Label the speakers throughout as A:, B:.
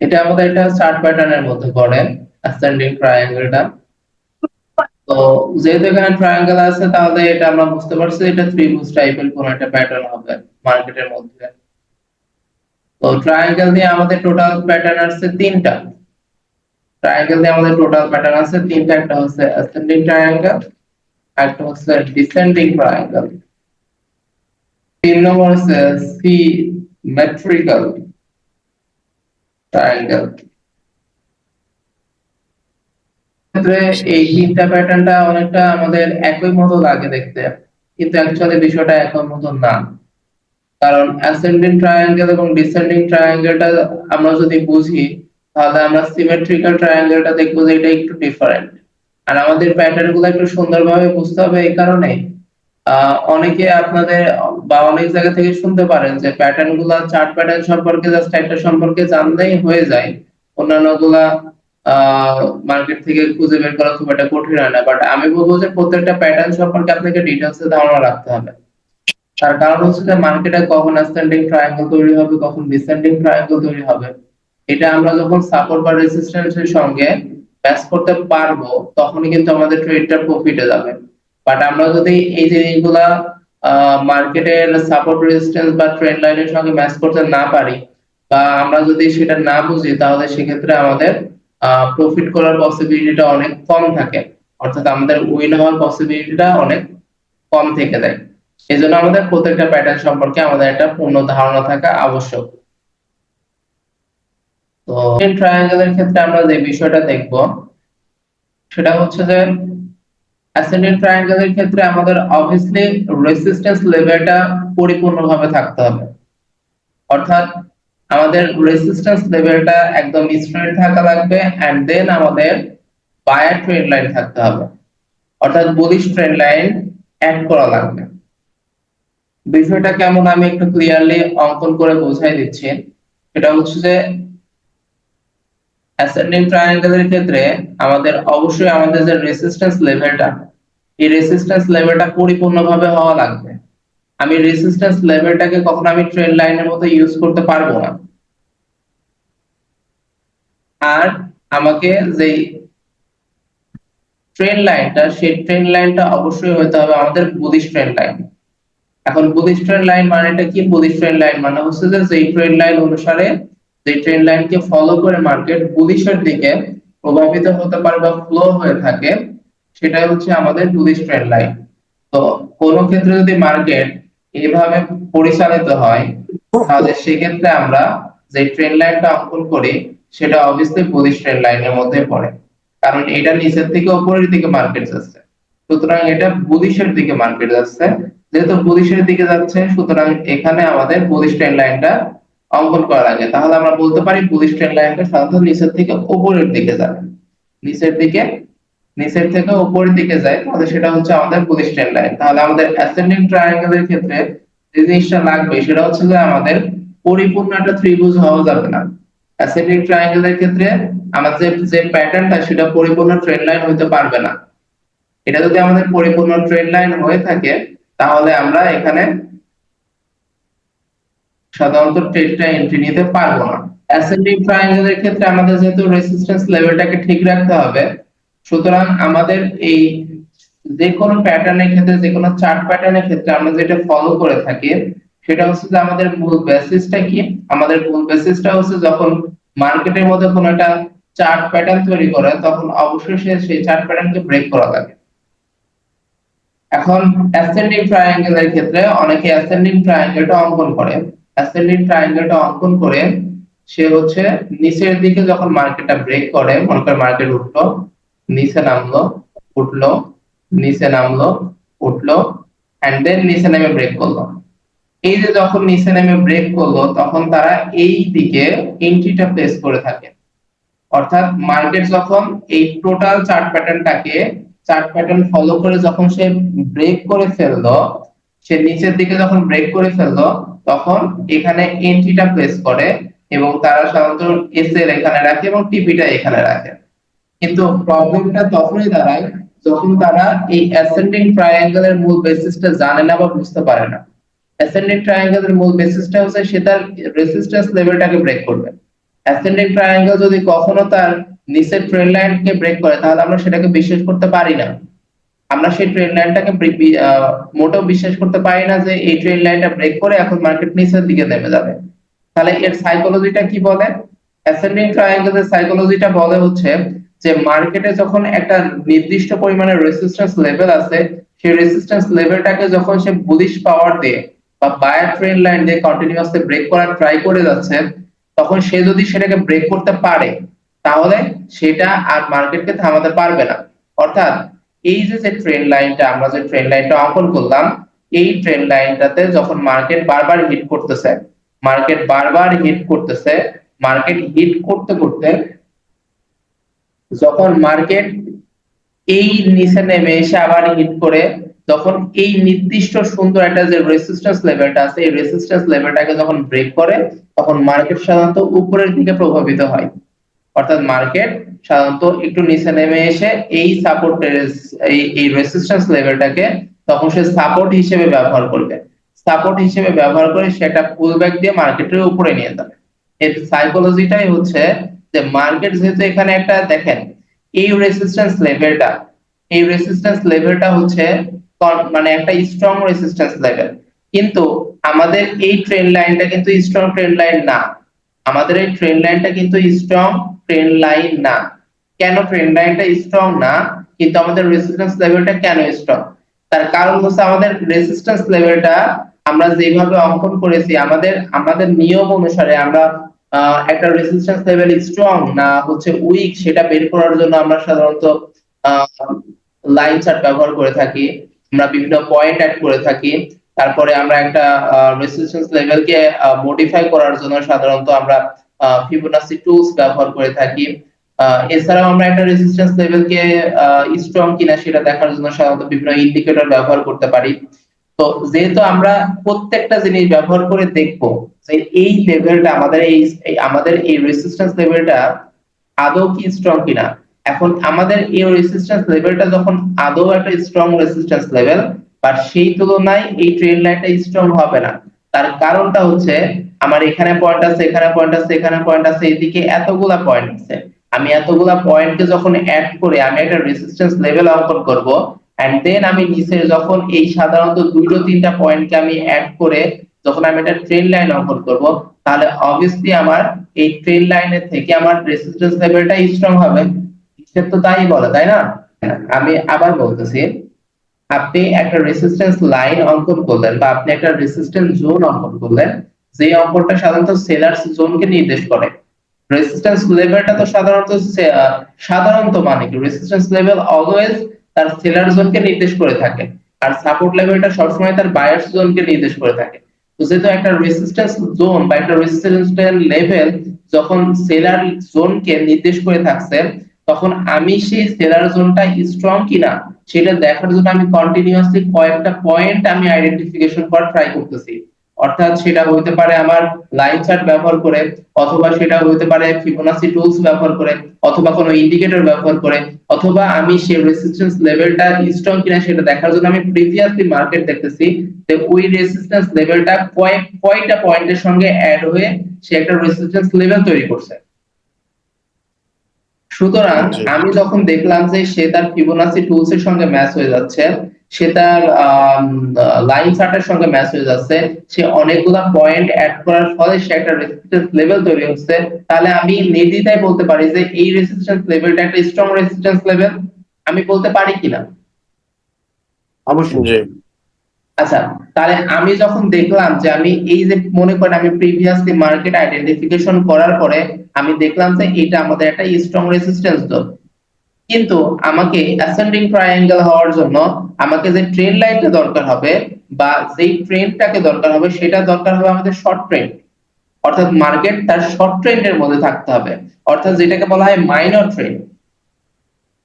A: এটা আমাদের একটা চার্ট প্যাটার্নের মধ্যে পড়ে অ্যাসেন্ডিং ট্রায়াঙ্গেলটা তো যেহেতু এখানে ট্রায়াঙ্গেল আছে, তাহলে এটা আমরা বুঝতে পারছি এটা ত্রিভুজ টাইপের কোন একটা প্যাটার্ন হবে মার্কেটের মধ্যে। তো ট্রায়াঙ্গেল দিয়ে আমাদের টোটাল প্যাটার্ন আছে তিনটা। ট্রায়াঙ্গেল দিয়ে আমাদের টোটাল প্যাটার্ন আছে তিনটা, একটা হচ্ছে অ্যাসেন্ডিং ট্রায়াঙ্গেল একটা হচ্ছে ডিসেন্ডিং ট্রায়াঙ্গেল তিন নম্বর হচ্ছে সিমেট্রিক্যাল ট্রায়াঙ্গেল ক্ষেত্রে এই তিনটা প্যাটার্নটা অনেকটা আমাদের একই মতো লাগে দেখতে, কিন্তু অ্যাকচুয়ালি বিষয়টা একই মতো না। কারণ অ্যাসেন্ডিং ট্রায়াঙ্গেল এবং ডিসেন্ডিং ট্রায়াঙ্গেলটা আমরা যদি বুঝি, তাহলে আমরা সিমেট্রিক্যাল ট্রায়াঙ্গেলটা দেখব যে এটা একটু ডিফারেন্ট আর আমাদের প্যাটার্নগুলো একটু সুন্দরভাবে বুঝতে হবে এই কারণে। অনেকে আপনাদের বা অনেক জায়গা থেকে শুনতে পারেন যে প্যাটার্নগুলা চার্ট প্যাটার্ন সম্পর্কে জাস্ট একটা সম্পর্কে জানলেই হয়ে যায়। অন্যান্যগুলা মার্কেট থেকে খুঁজে বের করা খুব একটা কঠিন হয় না। বাট আমি বলব যে প্রত্যেকটা প্যাটার্ন সম্পর্কে আপনাকে ডিটেলসে ধারণা রাখতে হবে। তার কারণ হচ্ছে যে মার্কেটে কখন অ্যাসেন্ডিং ট্রায়াঙ্গেল তৈরি হবে, কখন ডিসেন্ডিং ট্রায়াঙ্গেল তৈরি হবে। এটা আমরা যখন সাপোর্ট বা রেজিস্ট্যান্সের সঙ্গে ম্যাচ করতে পারব, তখনই কিন্তু আমাদের ট্রেডটা প্রফিটে যাবে। বাট আমরা যদি এই জিনিসগুলা মার্কেটের সাপোর্ট রেজিস্ট্যান্স বা ট্রেন্ড লাইনের সঙ্গে ম্যাচ করতে না পারি বা আমরা যদি সেটা না বুঝি, তাহলে সেক্ষেত্রে আমাদের প্রফিট করার পসিবিলিটিটা অনেক কম থাকে। অর্থাৎ আমাদের উইন হওয়ার পসিবিলিটিটা অনেক কম থেকে যায়। এই জন্য আমাদের প্রত্যেকটা প্যাটার্ন সম্পর্কে আমাদের একটা পূর্ণ ধারণা থাকা আবশ্যক। তো ট্রায়াঙ্গেলের ক্ষেত্রে আমরা যে বিষয়টা দেখব, সেটা হচ্ছে যে অ্যাসেন্ডেন্ট ট্রায়াঙ্গেলের ক্ষেত্রে আমাদের অবভিয়াসলি রেসিস্ট্যান্স লেভেলটা পরিপূর্ণভাবে থাকতে হবে। অর্থাৎ আমাদের রেসিস্ট্যান্স লেভেলটা একদম স্ট্রেট থাকা লাগবে এন্ড দেন আমাদের বায়ার ট্রেন্ড লাইন থাকতে হবে। অর্থাৎ বুলিশ ট্রেন্ড লাইন অ্যাড করা লাগবে। বিষয়টা কেমন আমি একটু ক্লিয়ারলি অঙ্কন করে বোঝাই দিচ্ছি। সেটা হচ্ছে যে অ্যাসেন্ডিং ট্রায়াঙ্গেলের ক্ষেত্রে আমাদের অবশ্যই আমাদের যে রেসিস্ট্যান্স লেভেলটা এই রেসিস্ট্যান্স লেভেলটা পরিপূর্ণভাবে হওয়া লাগবে। আমি রেসিস্ট্যান্স লেভেলটাকে কখনো আমি ট্রেন লাইনের মতো ইউজ করতে পারব না। আর আমাকে যে ট্রেন লাইনটা সেই ট্রেন লাইনটা অবশ্যই হতে হবে আমাদের বুলিশ ট্রেন লাইন এখন বুলিশ ট্রেন লাইন মানেটা কি? বুলিশ ট্রেন লাইন মানে হচ্ছে যে যেই ট্রেন লাইন অনুসারে যে ট্রেন লাইনকে ফলো করে মার্কেট বুলিশের দিকে প্রভাবিত হতে পারে বা ফ্লো হয়ে থাকে, সেটাই হচ্ছে আমাদের বুলিশ ট্রেন লাইন তো কোন ক্ষেত্রে যদি মার্কেট এইভাবে পরিচালিত হয়, তাহলে সেক্ষেত্রে আমরা যে ট্রেন লাইনটা অঙ্কন করি, সেটা অবভিয়াসলি বুলিশ ট্রেন লাইনের মধ্যে পড়ে। কারণ এটা নিচের থেকে উপরের দিকে মার্কেট যাচ্ছে। সুতরাং এটা বুলিশের দিকে মার্কেট যাচ্ছে। যেহেতু বুলিশের দিকে যাচ্ছে, সুতরাং এখানে আমাদের বুলিশ ট্রেন লাইনটা অঙ্কন করা লাগে তাহলে আমরা বলতে পারি বুলিশ ট্রেন লাইনটা সাধারণত নিচের থেকে উপরের দিকে যাবে নিচের দিকে, নিচের থেকে উপরের দিকে যায়। তাহলে সেটা হচ্ছে আমাদের বুলিশ ট্রেন লাইন তাহলে আমাদের অ্যাসেন্ডিং ট্রায়াঙ্গেলের ক্ষেত্রে যে জিনিসটা লাগবে, সেটা হচ্ছে যে আমাদের পরিপূর্ণ একটা ত্রিভুজ হওয়া যাবে না। অ্যাসেন্ডিং ট্রায়াঙ্গেলের ক্ষেত্রে আমাদের যে প্যাটার্নটা সেটা পরিপূর্ণ ট্রেন লাইন হইতে পারবে না। এটা যদি আমাদের পরিপূর্ণ ট্রেন লাইন হয়ে থাকে, তাহলে আমরা এখানে সাধারণত ট্রেডটা এন্ট্রি নিতে পারব না। অ্যাসেন্ডিং ট্রায়াঙ্গেলের ক্ষেত্রে আমাদের যেহেতু রেসিস্ট্যান্স লেভেলটাকে ঠিক রাখতে হবে, সুতরাং আমাদের এই যে কোনো প্যাটার্নের ক্ষেত্রে যে কোনো চার্ট প্যাটার্নের ক্ষেত্রে আমরা যেটা ফলো করে থাকি, সেটা হচ্ছে যে আমাদের মূল বেসিসটা কি? আমাদের মূল বেসিসটা হচ্ছে যখন মার্কেটের মধ্যে কোনো একটা চার্ট প্যাটার্ন তৈরি করে, তখন অবশ্যই সে সেই চার্ট প্যাটার্নকে ব্রেক করা লাগে। এখন অ্যাসেন্ডিং ট্রায়াঙ্গেলের ক্ষেত্রে অনেকে অ্যাসেন্ডিং ট্রায়াঙ্গেলটা অঙ্কন করে। অ্যাসেন্ডিং ট্রায়াঙ্গেলটা অঙ্কন করে সে হচ্ছে নিচের দিকে যখন মার্কেটটা ব্রেক করে, মনে করে মার্কেট উঠল, নিচে নামলো, উঠল, নিচে নামলো, উঠল এন্ড দেন নিচে নেমে ব্রেক করল। এই যে যখন নিচে নেমে ব্রেক করল, তখন তারা এই দিকে এন্ট্রিটা প্লেস করে থাকে। অর্থাৎ মার্কেট যখন এই টোটাল চার্ট প্যাটার্নটাকে চার্ট প্যাটার্ন ফলো করে যখন সে ব্রেক করে ফেলল, সে নিচের দিকে যখন ব্রেক করে ফেলল তখন এখানে এন্ট্রিটা প্লেস করে এবং তারা সাধারণত এসএল এখানে রাখে এবং টিপিটা এখানে রাখে। কিন্তু প্রবলেমটা তখনই দাঁড়ায় যখন তারা এই অ্যাসেন্ডিং ট্রায়াঙ্গেলের মূল বেসিসটা জানে না বা বুঝতে পারে না। অ্যাসেন্ডিং ট্রায়াঙ্গেলের মূল বেসিসটা হচ্ছে সে তার রেসিস্ট্যান্স লেভেলটাকে ব্রেক করবে। অ্যাসেন্ডিং ট্রায়াঙ্গেল যদি কখনো তার নিচের ট্রেন লাইনকে ব্রেক করে, তাহলে আমরা সেটাকে বিশ্বাস করতে পারি না। আমরা সেই ট্রেন লাইনটাকে মোটেও বিশ্বাস করতে পারি না যে এই ট্রেন লাইনটা ব্রেক করে এখন মার্কেট নিচের দিকে নেমে যাবে। তাহলে এর সাইকোলজিটা কি বলে? অ্যাসেন্ডিং ট্রায়াঙ্গেলের সাইকোলজিটা বলে হচ্ছে যে মার্কেটে যখন একটা নির্দিষ্ট পরিমাণে রেসিস্ট্যান্স লেভেল আছে, সেই রেসিস্ট্যান্স লেভেলটাকে যখন সে বুলিশ পাওয়ার দিয়ে বা বায়ার ট্রেন লাইন দিয়ে কন্টিনিউয়াসলি ব্রেক করার ট্রাই করে যাচ্ছে, তখন সে যদি সেটাকে ব্রেক করতে পারে, তাহলে সেটা আর মার্কেটকে থামাতে পারবে না। অর্থাৎ এই যে যে ট্রেন লাইনটা আমরা যে ট্রেন লাইনটা অঙ্কন করলাম, এই ট্রেন লাইনটাতে যখন মার্কেট বারবার হিট করতেছে মার্কেট বারবার হিট করতেছে মার্কেট হিট করতে করতে যখন মার্কেট এই নিচে নেমে এসে আবার হিট করে, তখন এই নির্দিষ্ট সুন্দর একটা যে রেসিস্ট্যান্স লেভেলটা আছে, এই রেসিস্ট্যান্স লেভেলটাকে যখন ব্রেক করে, তখন মার্কেট সাধারণত উপরের দিকে প্রভাবিত হয়। অর্থাৎ মার্কেট সাধারণত একটু নিচে নেমে এসে এই সাপোর্ট এই রেসিস্ট্যান্স লেভেলটাকে তখন সে সাপোর্ট হিসেবে ব্যবহার করবে। সাপোর্ট হিসেবে ব্যবহার করে সেটা পুল ব্যাক দিয়ে মার্কেটের উপরে নিয়ে যাবে। এর সাইকোলজিটাই হচ্ছে যে মার্কেট যেহেতু এখানে একটা, দেখেন, এই রেসিস্ট্যান্স লেভেলটা এই রেসিস্ট্যান্স লেভেলটা হচ্ছে মানে একটা স্ট্রং রেসিস্ট্যান্স লেভেল কিন্তু আমাদের এই ট্রেন লাইনটা কিন্তু স্ট্রং ট্রেন লাইন না। আমাদের এই ট্রেন লাইনটা কিন্তু স্ট্রং ট্রেন লাইন না। কেন ট্রেন লাইনটা স্ট্রং না? কিন্তু আমাদের রেসিস্ট্যান্স লেভেলটা কেন স্ট্রং তার কারণ হচ্ছে আমাদের রেসিস্ট্যান্স লেভেলটা আমরা যেভাবে অঙ্কন করেছি, আমাদের আমাদের নিয়ম অনুসারে আমরা একটা রেসিস্ট্যান্স লেভেল স্ট্রং না হচ্ছে উইক সেটা বের করার জন্য আমরা সাধারণত লাইন চার্ট ব্যবহার করে থাকি, আমরা বিভিন্ন পয়েন্ট অ্যাড করে থাকি। তারপরে আমরা একটা রেসিস্ট্যান্স লেভেলকে মডিফাই করার জন্য সাধারণত আমরা ফিবোনাসি টুলস ব্যবহার করে থাকি। এছাড়াও আমরা একটা রেসিস্ট্যান্স লেভেলকে স্ট্রং কিনা সেটা দেখার জন্য সাধারণত বিভিন্ন ইন্ডিকেটর ব্যবহার করতে পারি। তো যেহেতু আমরা প্রত্যেকটা জিনিস ব্যবহার করে দেখব, যে এই লেভেলটা আমাদের এই আমাদের এই রেসিস্ট্যান্স লেভেলটা আদৌ কি স্ট্রং কিনা। এখন আমাদের এই রেসিস্ট্যান্স লেভেলটা যখন আদৌ একটা স্ট্রং রেসিস্ট্যান্স লেভেল বাট সেই তুলনায় এই ট্রেন লাইনটা স্ট্রং হবে না। তার কারণটা হচ্ছে আমার এখানে পয়েন্ট আছে, এখানে পয়েন্ট আছে, এখানে পয়েন্ট আছে, এদিকে এতগুলা পয়েন্ট আছে। আমি এতগুলা পয়েন্টকে যখন অ্যাড করে আমি একটা রেসিস্ট্যান্স লেভেল অঙ্কন করব এন্ড দেন আমি নিচে যখন এই সাধারণত দুটো তিনটা পয়েন্টকে আমি অ্যাড করে যখন আমি একটা ট্রেন লাইন অঙ্কন করব, তাহলে অবভিয়াসলি আমার এই ট্রেন লাইনের থেকে আমার রেসিস্ট্যান্স লেভেলটা স্ট্রং হবে। হিসেব তো তাই বলে, তাই না? আমি আবার বলতেছি, আপনি একটা রেসিস্ট্যান্স লাইন অঙ্কন করলেন বা আপনি একটা রেসিস্ট্যান্স জোন অঙ্কন করলেন যে অঙ্কনটা সাধারণত সেলার্স জোনকে নির্দেশ করে। রেসিস্ট্যান্স লেভেলটা তো সাধারণত সাধারণত মানে কি? রেসিস্ট্যান্স লেভেল অলওয়েজ তার সেলার জোনকে নির্দেশ করে থাকে। আর সাপোর্ট লেভেলটা সবসময় তার বায়ার্স জোনকে নির্দেশ করে থাকে। তো যেহেতু একটা রেসিস্ট্যান্স জোন বা একটা রেসিস্ট্যান্স লেভেল যখন সেলার জোনকে নির্দেশ করে থাকছে, তখন আমি সেই সেলার জোনটা স্ট্রং কিনা সেটা দেখার জন্য আমি কন্টিনিউয়াসলি কয়েকটা পয়েন্ট আমি আইডেন্টিফিকেশন করার ট্রাই করতেছি। অর্থাৎ সেটা হইতে পারে আমার লাইন চার্ট ব্যবহার করে অথবা সেটা হইতে পারে ফিবোনাসি টুলস ব্যবহার করে অথবা কোনো ইন্ডিকেটর ব্যবহার করে অথবা আমি সেই রেসিস্ট্যান্স লেভেলটা স্ট্রং কিনা সেটা দেখার জন্য আমি প্রিভিয়াসলি মার্কেট দেখতেছি যে ওই রেসিস্ট্যান্স লেভেলটা কয়েক কয়টা পয়েন্টের সঙ্গে অ্যাড হয়ে সে একটা রেসিস্ট্যান্স লেভেল তৈরি করছে। সুতরাং আমি যখন দেখলাম যে সে তার ফিবোনাসি টুলস এর সঙ্গে ম্যাচ হয়ে যাচ্ছে সে তার লাইন চার্টের সঙ্গে ম্যাচ হয়ে যাচ্ছে সে অনেকগুলা পয়েন্ট অ্যাড করার ফলে সে একটা রেসিস্ট্যান্স লেভেল তৈরি হচ্ছে। তাহলে আমি নির্দ্বিধায় বলতে পারি যে এই রেসিস্ট্যান্স লেভেলটা একটা স্ট্রং রেসিস্ট্যান্স লেভেল আমি বলতে পারি কিনা?
B: অবশ্যই।
C: জি।
A: আচ্ছা তাহলে আমি যখন দেখলাম যে আমি এই যে মনে করেন আমি প্রিভিয়াসলি মার্কেট আইডেন্টিফিকেশন করার পরে আমি দেখলাম যে এটা আমাদের একটা স্ট্রং রেসিস্ট্যান্স জোন কিন্তু আমাকে অ্যাসেন্ডিং ট্রায়াঙ্গেল হওয়ার জন্য আমাকে যে ট্রেন লাইনটা দরকার হবে বা যেই ট্রেন্ডটাকে দরকার হবে সেটা দরকার হবে আমাদের শর্ট ট্রেন্ড অর্থাৎ মার্কেট তার শর্ট ট্রেন্ডের মধ্যে থাকতে হবে। অর্থাৎ যেটাকে বলা হয় মাইনর ট্রেন্ড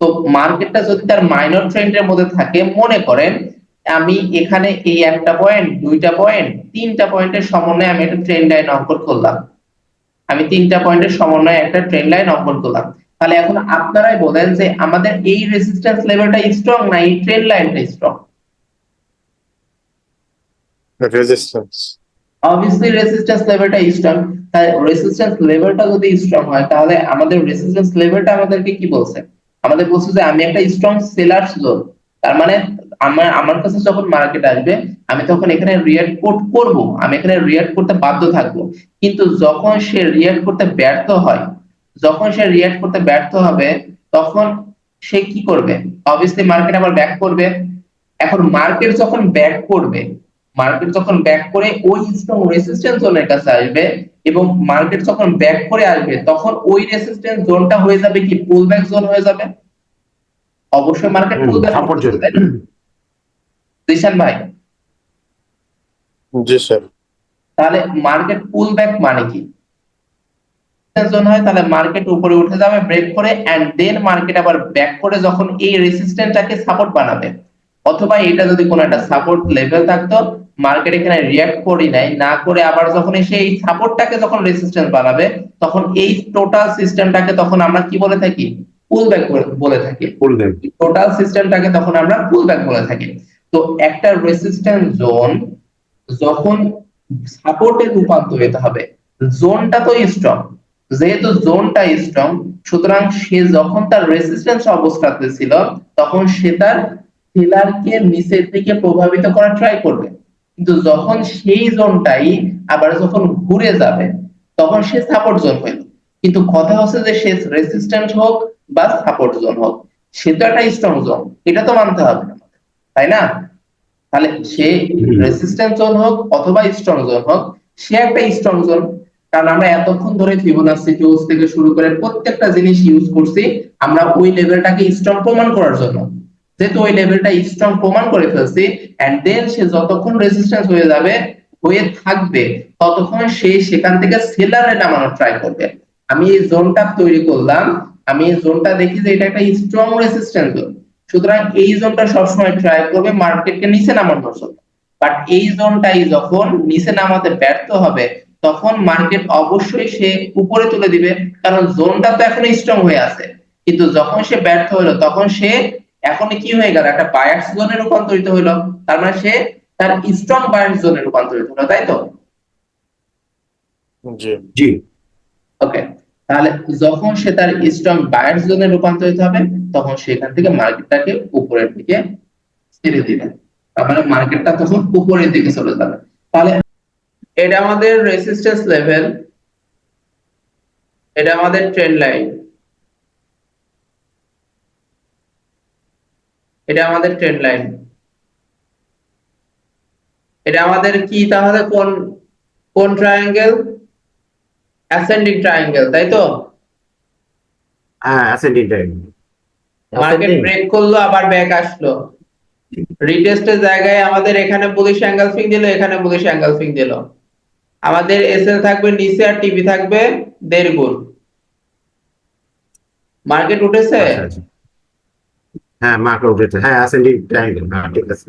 A: তো মার্কেটটা যদি তার মাইনর ট্রেন্ডের মধ্যে থাকে, মনে করেন আমি এখানে এই একটা পয়েন্ট দুইটা পয়েন্ট তিনটা পয়েন্টের সমন্বয়ে আমি একটা ট্রেন লাইন অঙ্কন করলাম। আমি তিনটা পয়েন্টের সমন্বয়ে একটা ট্রেন লাইন অঙ্কন করলাম। তাহলে এখন আপনারাই বলেন যে আমাদের এই রেজিস্ট্যান্স লেভেলটা স্ট্রং না এই ট্রেন লাইনটা স্ট্রং
C: রেজিস্ট্যান্স
A: অবভিয়াসলি রেসিস্ট্যান্স লেভেলটা স্ট্রং তাই রেসিস্ট্যান্স লেভেলটা যদি স্ট্রং হয় তাহলে আমাদের রেসিস্ট্যান্স লেভেলটা আমাদেরকে কি বলছে? আমাদের বলছে যে আমি একটা স্ট্রং সেলার জোন তার মানে আমার আমার কাছে যখন মার্কেট আসবে আমি তখন এখানে রিয়াক্ট করব। আমি এখানে রিয়াক্ট করতে বাধ্য থাকব। কিন্তু যখন সে রিয়াক্ট করতে ব্যর্থ হয় যখন সে রিয়াক্ট করতে ব্যর্থ হবে তখন সে কি করবে? অবভিয়াসলি মার্কেট আবার ব্যাক করবে। এখন মার্কেট যখন ব্যাক করবে মার্কেট যখন ব্যাক করে ওই স্ট্রং রেসিস্ট্যান্স জোনের কাছে আসবে এবং মার্কেট যখন ব্যাক করে আসবে তখন ওই রেসিস্ট্যান্স জোনটা হয়ে যাবে কি? পুল ব্যাক জোন হয়ে যাবে। অবশ্যই market pull back
B: support zone
A: Dishan ভাই।
C: জি স্যার।
A: তাহলে মার্কেট পুল ব্যাক মানে কি? জোন হয় তাহলে মার্কেট উপরে উঠে যাবে ব্রেক করে এন্ড দেন মার্কেট আবার ব্যাক করে যখন এই রেসিস্ট্যান্সটাকে সাপোর্ট বানাবে। অথবা এটা যদি কোনো একটা সাপোর্ট লেভেল থাকতো মার্কেট এখানে রিয়াক্ট করি নাই না করে আবার যখন এসে এই সাপোর্টটাকে যখন রেসিস্ট্যান্স বানাবে তখন এই টোটাল সিস্টেমটাকে তখন আমরা কি বলে থাকি? পুল ব্যাক বলে থাকি।
B: বলবেন
A: টোটাল সিস্টেমটাকে তখন আমরা পুল ব্যাক বলে থাকি। তো একটা রেসিস্ট্যান্স জোন যখন সাপোর্টে রূপান্তরিত হবে জোনটা তো স্ট্রং যেহেতু জোনটা স্ট্রং সুতরাং সে যখন তার রেসিস্ট্যান্স অবস্থাতে ছিল তখন সে তার সেলারকে নিচের দিকে প্রভাবিত করার ট্রাই করবে। কিন্তু যখন সেই জোনটাই আবার যখন ঘুরে যাবে তখন সে সাপোর্ট জোন হইল কিন্তু কথা হচ্ছে যে সে রেসিস্ট্যান্ট হোক বা সাপোর্ট জোন হোক সে তো একটা স্ট্রং জোন এটা তো মানতে হবে তাই না? তাহলে সে। রেসিস্ট্যান্ট জোন হোক অথবা স্ট্রং জোন হোক সে একটা স্ট্রং জোন কারণ আমরা এতক্ষণ ধরে ফিবোনাসি টুলস থেকে শুরু করে প্রত্যেকটা জিনিস ইউজ করছি আমরা ওই লেভেলটাকে স্ট্রং প্রমাণ করার জন্য। যেহেতু ওই লেভেলটা স্ট্রং প্রমাণ করে ফেলছি এন্ড দেন সে যতক্ষণ রেজিস্ট্যান্স হয়ে যাবে, হয়ে থাকবে, ততক্ষণ সে সেখান থেকে সেলারে নামানোর ট্রাই করবে। আমি এই জোনটা তৈরি করলাম, আমি এই জোনটা দেখি যে এটা একটা স্ট্রং রেজিস্ট্যান্স জোন সুতরাং এই জোনটা সবসময় ট্রাই করবে মার্কেটকে নিচে নামানোর জন্য। বাট এই জোনটাই যখন নিচে নামাতে ব্যর্থ হবে তখন মার্কেট অবশ্যই সে উপরে তুলে দিবে কারণ জোনটা তো এখনও স্ট্রং হয়ে আছে। কিন্তু যখন সে ব্যর্থ হলো তখন সে এখন কি হয়ে গেল? একটা বায়ার্স জোনে রূপান্তরিত হলো। তার মানে সে তার স্ট্রং বায়ার্স জোনে রূপান্তরিত হলো তাই তো?
C: জি।
B: জি।
A: ওকে তাহলে যখন সে তার স্ট্রং বায়ার্স জোনে রূপান্তরিত হবে তখন সেখান থেকে মার্কেটটাকে উপরের দিকে ছেড়ে দিবে। তার মানে মার্কেটটা তখন উপরের দিকে চলে যাবে। তাহলে এটা আমাদের রেসিস্ট্যান্স লেভেল এটা আমাদের ট্রেন্ড লাইন এটা আমাদের ট্রেন্ড লাইন এটা আমাদের কি তাহলে? কোন কোন ট্রায়াঙ্গেল অ্যাসেন্ডিং ট্রায়াঙ্গেল তাই তো?
B: হ্যাঁ অ্যাসেন্ডিং টাইম
A: মার্কেট ব্রেক করল আবার ব্যাক আসলো। রিটেস্টের জায়গায় আমাদের এখানে বুলিশ অ্যাঙ্গেল ফিং দিল এখানে বুলিশ অ্যাঙ্গেল ফিং দিল। আমাদের এসএল থাকবে, নিচে আর টিভি থাকবে, দেড় গুণ। মার্কেট উঠেছে?
B: হ্যাঁ মার্কেট উঠেছে। হ্যাঁ আসেন হ্যাঁ ঠিক আছে।